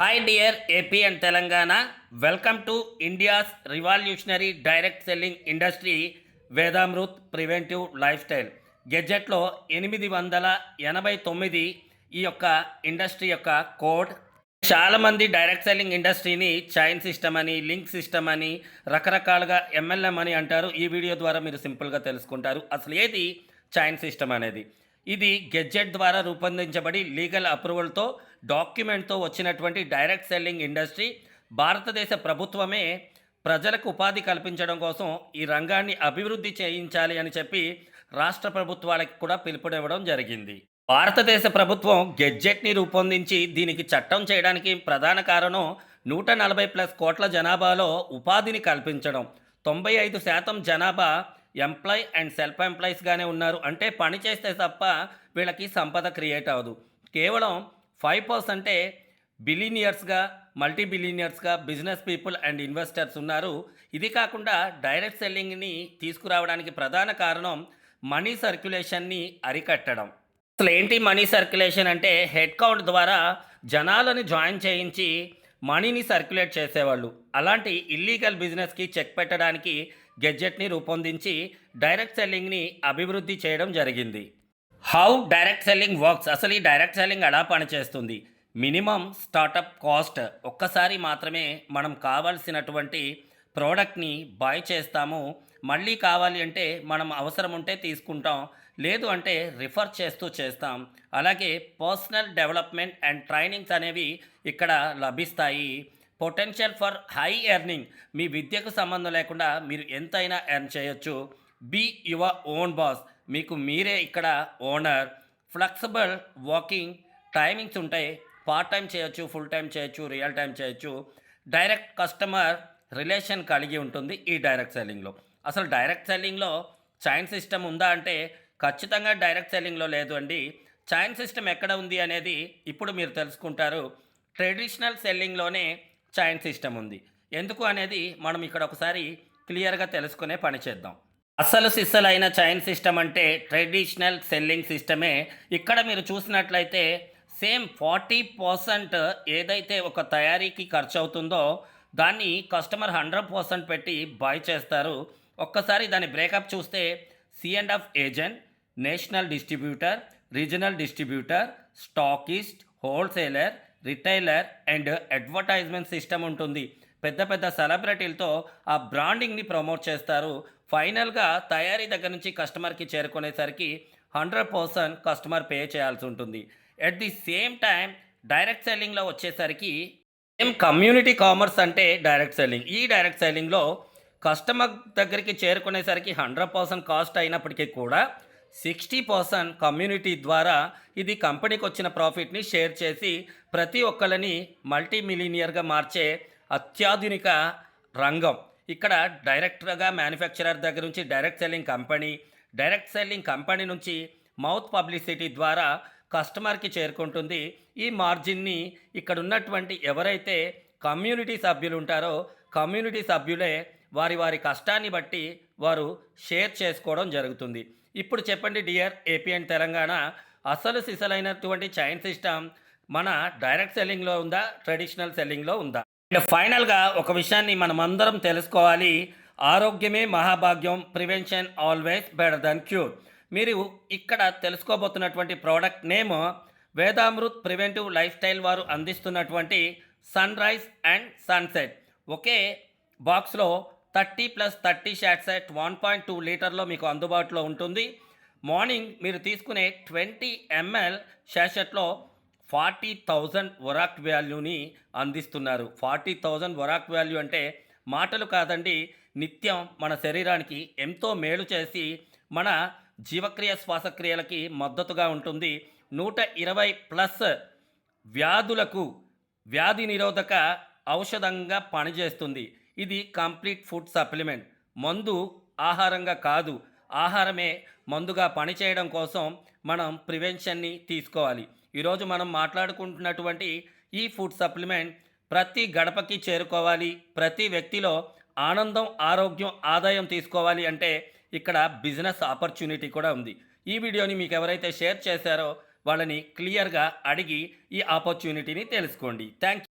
Hi dear AP and Telangana welcome to India's revolutionary direct selling industry Vedamrut preventive lifestyle గెజెట్లో ఎనిమిది వందల ఎనభై తొమ్మిది ఈ యొక్క ఇండస్ట్రీ యొక్క కోడ్ చాలామంది డైరెక్ట్ సెల్లింగ్ ఇండస్ట్రీని చైన్ సిస్టమ్ అని లింక్ సిస్టమ్ అని రకరకాలుగా ఎంఎల్ఎం అని అంటారు. ఈ వీడియో ద్వారా మీరు సింపుల్గా తెలుసుకుంటారు. అసలు ఏది చైన్ సిస్టమ్ అనేది? ఇది గెడ్జెట్ ద్వారా రూపొందించబడి లీగల్ అప్రూవల్తో డాక్యుమెంట్తో వచ్చినటువంటి డైరెక్ట్ సెల్లింగ్ ఇండస్ట్రీ భారతదేశ ప్రభుత్వమే ప్రజలకు ఉపాధి కల్పించడం కోసం ఈ రంగాన్ని అభివృద్ధి చేయించాలి అని చెప్పి రాష్ట్ర ప్రభుత్వాలకు కూడా పిలుపునివ్వడం జరిగింది. భారతదేశ ప్రభుత్వం గెడ్జెట్ని రూపొందించి దీనికి చట్టం చేయడానికి ప్రధాన కారణం నూట నలభై ప్లస్ కోట్ల జనాభాలో ఉపాధిని కల్పించడం. తొంభై ఐదు శాతం జనాభా ఎంప్లాయ్ అండ్ సెల్ఫ్ ఎంప్లాయీస్గానే ఉన్నారు. అంటే పని చేస్తే తప్ప వీళ్ళకి సంపద క్రియేట్ అవ్వదు. కేవలం ఫైవ్ పర్సెంటే బిలీనియర్స్గా మల్టీ బిలీనియర్స్గా బిజినెస్ పీపుల్ అండ్ ఇన్వెస్టర్స్ ఉన్నారు. ఇది కాకుండా డైరెక్ట్ సెల్లింగ్ని తీసుకురావడానికి ప్రధాన కారణం మనీ సర్క్యులేషన్ని అరికట్టడం. అసలు ఏంటి మనీ సర్క్యులేషన్ అంటే హెడ్ కౌంట్ ద్వారా జనాలను జాయిన్ చేయించి మనీని సర్క్యులేట్ చేసేవాళ్ళు. అలాంటి ఇల్లీగల్ బిజినెస్కి చెక్ పెట్టడానికి గెడ్జెట్ని రూపొందించి డైరెక్ట్ సెల్లింగ్ని అభివృద్ధి చేయడం జరిగింది. హౌ డైరెక్ట్ సెల్లింగ్ వర్క్స్ అసలు ఈ డైరెక్ట్ సెల్లింగ్ ఎలా పనిచేస్తుంది? మినిమం స్టార్టప్ కాస్ట్ ఒక్కసారి మాత్రమే మనం కావాల్సినటువంటి ప్రోడక్ట్ని బాయ్ చేస్తాము. మళ్ళీ కావాలి అంటే మనం అవసరం ఉంటే తీసుకుంటాం. లేదు అంటే రిఫర్ చేస్తూ చేస్తాం. అలాగే పర్సనల్ డెవలప్మెంట్ అండ్ ట్రైనింగ్స్ అనేవి ఇక్కడ లభిస్తాయి. Potential for high earning. మీ విద్యకు సంబంధం లేకుండా మీరు ఎంతైనా ఎర్న్ చేయొచ్చు. Be your own boss. మీకు మీరే ఇక్కడ ఓనర్. ఫ్లెక్సిబుల్ వర్కింగ్ టైమింగ్స్ ఉంటాయి పార్ట్ టైం చేయొచ్చు ఫుల్ టైం చేయొచ్చు రియల్ టైం చేయొచ్చు. డైరెక్ట్ కస్టమర్ రిలేషన్ కలిగి ఉంటుంది ఈ డైరెక్ట్ సెల్లింగ్లో. అసలు డైరెక్ట్ సెల్లింగ్లో చైన్ సిస్టమ్ ఉందా అంటే ఖచ్చితంగా డైరెక్ట్ సెల్లింగ్లో లేదు అండి. చైన్ సిస్టమ్ ఎక్కడ ఉంది అనేది ఇప్పుడు మీరు తెలుసుకుంటారు. ట్రెడిషనల్ సెల్లింగ్లోనే చైన్ సిస్టమ్ ఉంది. ఎందుకు అనేది మనం ఇక్కడ ఒకసారి క్లియర్గా తెలుసుకునే పని చేద్దాం. అసలు సిస్సలైన చైన్ సిస్టమ్ అంటే ట్రెడిషనల్ సెల్లింగ్ సిస్టమే. ఇక్కడ మీరు చూసినట్లయితే సేమ్ ఫార్టీ పర్సెంట్ ఏదైతే ఒక తయారీకి ఖర్చు అవుతుందో దాన్ని కస్టమర్ హండ్రెడ్ పర్సెంట్ పెట్టి బాయ్ చేస్తారు. ఒక్కసారి దాని బ్రేకప్ చూస్తే C and F agent national distributor regional distributor stockist wholesaler retailer and advertisement system ఉంటుంది. పెద్ద పెద్ద సెలబ్రిటీలతో ఆ బ్రాండింగ్ని ప్రమోట్ చేస్తారు. ఫైనల్గా తయారీ దగ్గర నుంచి కస్టమర్కి చేరుకునేసరికి హండ్రెడ్ పర్సెంట్ కస్టమర్ పే చేయాల్సి ఉంటుంది. At the same time direct సెల్లింగ్లో వచ్చేసరికి సేమ్ కమ్యూనిటీ కామర్స్ అంటే డైరెక్ట్ సెల్లింగ్. ఈ డైరెక్ట్ సెల్లింగ్లో కస్టమర్ దగ్గరికి చేరుకునేసరికి హండ్రెడ్ పర్సెంట్ కాస్ట్ అయినప్పటికీ కూడా సిక్స్టీ పర్సెంట్ కమ్యూనిటీ ద్వారా ఇది కంపెనీకి వచ్చిన ప్రాఫిట్ని షేర్ చేసి ప్రతి ఒక్కరిని మల్టీ మిలీనియర్గా మార్చే అత్యాధునిక రంగం. ఇక్కడ డైరెక్ట్గా మ్యానుఫ్యాక్చరర్ దగ్గర నుంచి direct selling company direct selling company నుంచి మౌత్ పబ్లిసిటీ ద్వారా కస్టమర్కి చేరుకుంటుంది. ఈ మార్జిన్ని ఇక్కడ ఉన్నటువంటి ఎవరైతే కమ్యూనిటీ సభ్యులు ఉంటారో కమ్యూనిటీ సభ్యులే వారి వారి కష్టాన్ని బట్టి వారు షేర్ చేసుకోవడం జరుగుతుంది. ఇప్పుడు చెప్పండి డియర్ ఏపీ అండ్ తెలంగాణ అసలు సిసలైనటువంటి చైన్ సిస్టమ్ మన డైరెక్ట్ సెల్లింగ్లో ఉందా ట్రెడిషనల్ సెల్లింగ్లో ఉందా? అండ్ ఫైనల్గా ఒక విషయాన్ని మనం అందరం తెలుసుకోవాలి. ఆరోగ్యమే మహాభాగ్యం prevention always better than cure. మీరు ఇక్కడ తెలుసుకోబోతున్నటువంటి product name Vedamrut preventive lifestyle వారు అందిస్తున్నటువంటి సన్ రైజ్ అండ్ సన్సెట్ ఒకే బాక్స్లో thirty plus thirty shots at one point two లీటర్లో మీకు అందుబాటులో ఉంటుంది. మార్నింగ్ మీరు తీసుకునే ట్వంటీ ఎంఎల్ షాషెట్లో ఫార్టీ థౌజండ్ వరాక్ వాల్యూని అందిస్తున్నారు. ఫార్టీ థౌజండ్ వరాక్ వాల్యూ అంటే మాటలు కాదండి నిత్యం మన శరీరానికి ఎంతో మేలు చేసి మన జీవక్రియ శ్వాసక్రియలకి మద్దతుగా ఉంటుంది. నూట ఇరవై ప్లస్ వ్యాధులకు వ్యాధి నిరోధక ఔషధంగా పనిచేస్తుంది. ఇది కంప్లీట్ ఫుడ్ సప్లిమెంట్. మందు ఆహారంగా కాదు ఆహారమే మందుగా పనిచేయడం కోసం మనం ప్రివెన్షన్ని తీసుకోవాలి. ఈరోజు మనం మాట్లాడుకుంటున్నటువంటి ఈ ఫుడ్ సప్లిమెంట్ ప్రతి గడపకి చేరుకోవాలి ప్రతి వ్యక్తిలో ఆనందం ఆరోగ్యం ఆదాయం తీసుకోవాలి అంటే ఇక్కడ బిజినెస్ ఆపర్చునిటీ కూడా ఉంది. ఈ వీడియోని మీకు ఎవరైతే షేర్ చేశారో వాళ్ళని క్లియర్గా అడిగి ఈ ఆపర్చునిటీని తెలుసుకోండి. థ్యాంక్